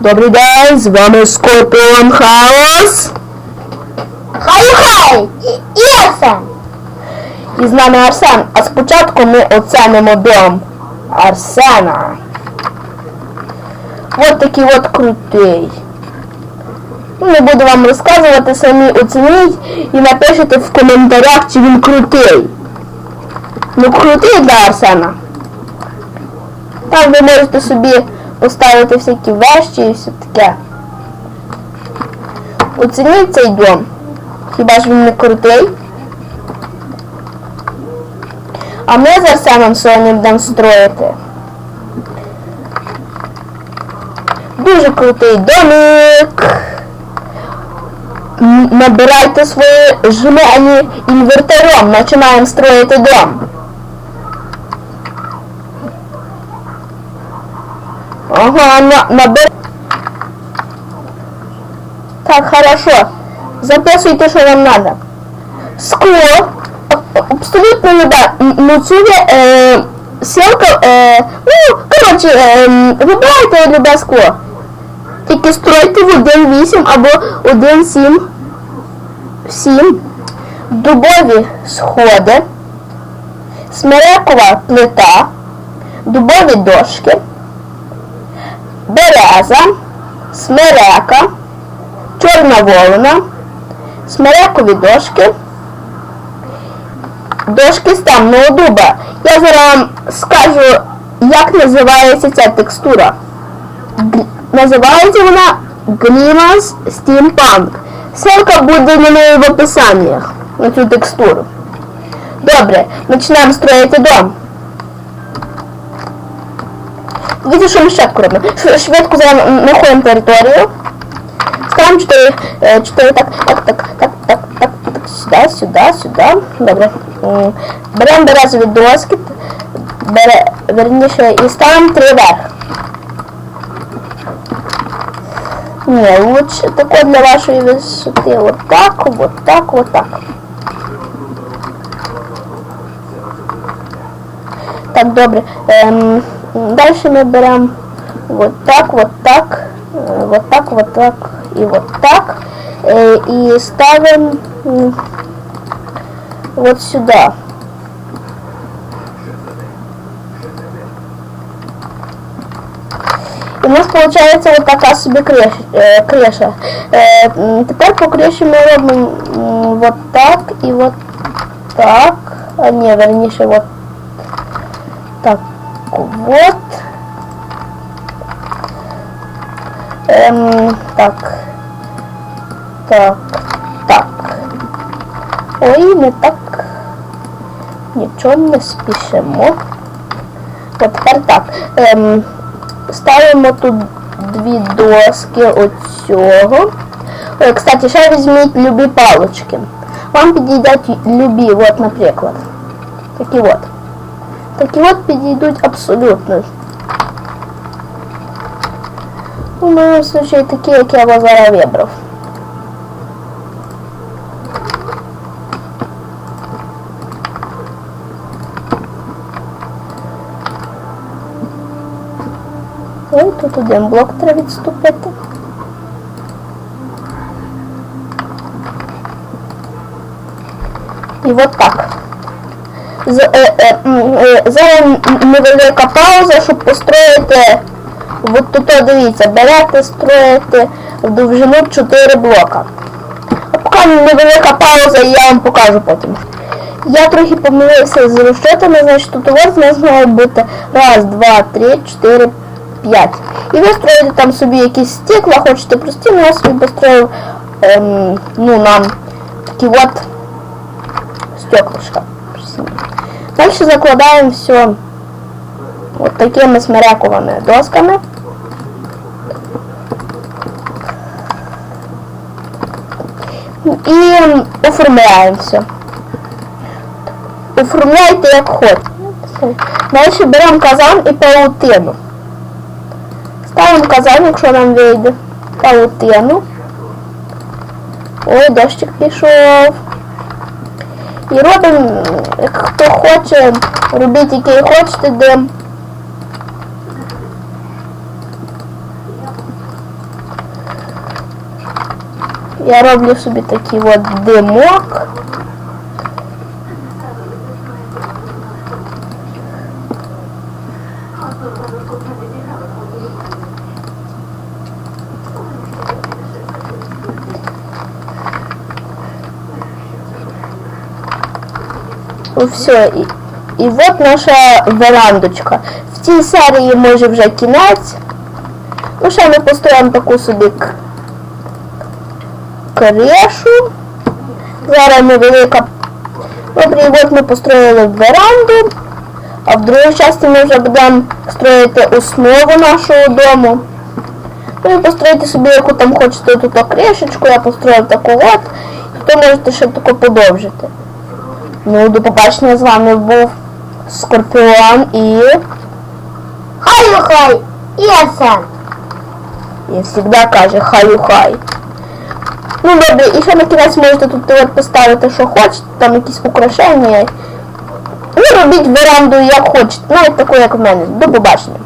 Добрий день, з вами Скорпіон Хаос. Хай-хай! І, і Арсен! І з нами Арсен. А спочатку ми оцінимо дом Арсена. От такий от крутий. Не буду вам розказувати, самі оцініть і напишіть в коментарях, чи він крутий. Ну крутий для Арсена. Там ви можете собі поставити всякі вещі і все таке. Оцініть цей дом. Хіба ж він не крутий? А ми з Арсеном сьогодні будемо строїти. Дуже крутий домик. Набирайте свої жмені інвертором. Починаємо строїти дом. Ага, на, набир... Так, хорошо. Записуйте, що вам надо. Скло. Абсолютно не да. М, це є е, ссылка, е, ну, коротше, е, м, вибирайте любе скло. Тільки стройте в 1.8 або 1.7. 7. Дубові сходи. Смирекова плита. Дубові дошки. Береза. Смерека. Чорна волона. Смерекові дошки. Дошки з темного дуба. Я зараз вам скажу, як називається ця текстура. Називається вона Grimace Steampunk. Ссылка буде на неї в описанні на цю текстуру. Добре, починаємо строїти дом. Дивіться, що ми щетку робимо. Швидко зараз знаходимо територію. Ставимо 4, 4 так, так, так, так, так, так, так, сюди, сюди, сюди. Добре. Беремо березові доски, бере, верніше, і ставимо 3 вверх. Ні, лучше тако для вашої висоти. Вот так, вот так, вот так. Так, добре. Ем, далі ми беремо вот так, вот так, е, вот так, вот так і вот так. Е, і ставимо м, вот сюди. І у нас виходить вот така собі криш, е, криша. Е, м, тепер по криші ми робимо м, вот так і вот так. А ні, верніше вот так вот. Ем, так. Так, так. Ой, не так. Нічого не спішимо. От тепер так. Ем, ставимо тут дві доски оцього. Ой, кстати, ще візьміть любі палочки. Вам підійдуть любі, от, наприклад. Такі от. Такі от підійдуть абсолютно. У моєму случаї такі, як я вас зараз вибрав. Ой, тут один блок треба відступити. І от так. З, е, е, е, зараз невелика пауза, щоб построїти. От тут дивіться, берете, строїте в довжину 4 блока. А поки невелика пауза, я вам покажу потім. Я трохи помилився з розчотами, значить тут у вас нас має бути раз, два, три, чотири, п'ять. І ви строїте там собі якісь стекла, хочете прості, але я собі построїв ем, ну, нам такі от стеклышко. Дальше закладаем все вот такими смиряковыми досками. І оформляємо все. Оформляйте як хочете. Далі беремо казан і паутину. Ставимо казан, якщо нам вийде. Паутину. Ой, дощик пішов. І робимо, хто хоче, робіть який хочете, де. Я роблю собі такий от димок. Все, і, і от наша верандочка. В цій серії може вже кінець. Ну, ще ми построїмо таку собі к- кришу. Зараз невелика. Добре, і от ми построїли веранду. А в другій частині ми вже будемо строїти основу нашого дому. Ну і построїти собі, яку там хочете тут кришечку, я построїв таку от. То можете ще таку подовжити. Ну, до побачення з вами був Скорпіон і. Хай-хай! І Арсен. І завжди каже хай-хай. Ну добре, і ще на кінець можете тут от поставити, що хочете, там якісь украшення. Ну, робіть веранду як хочете, навіть таку, як в мене. До побачення.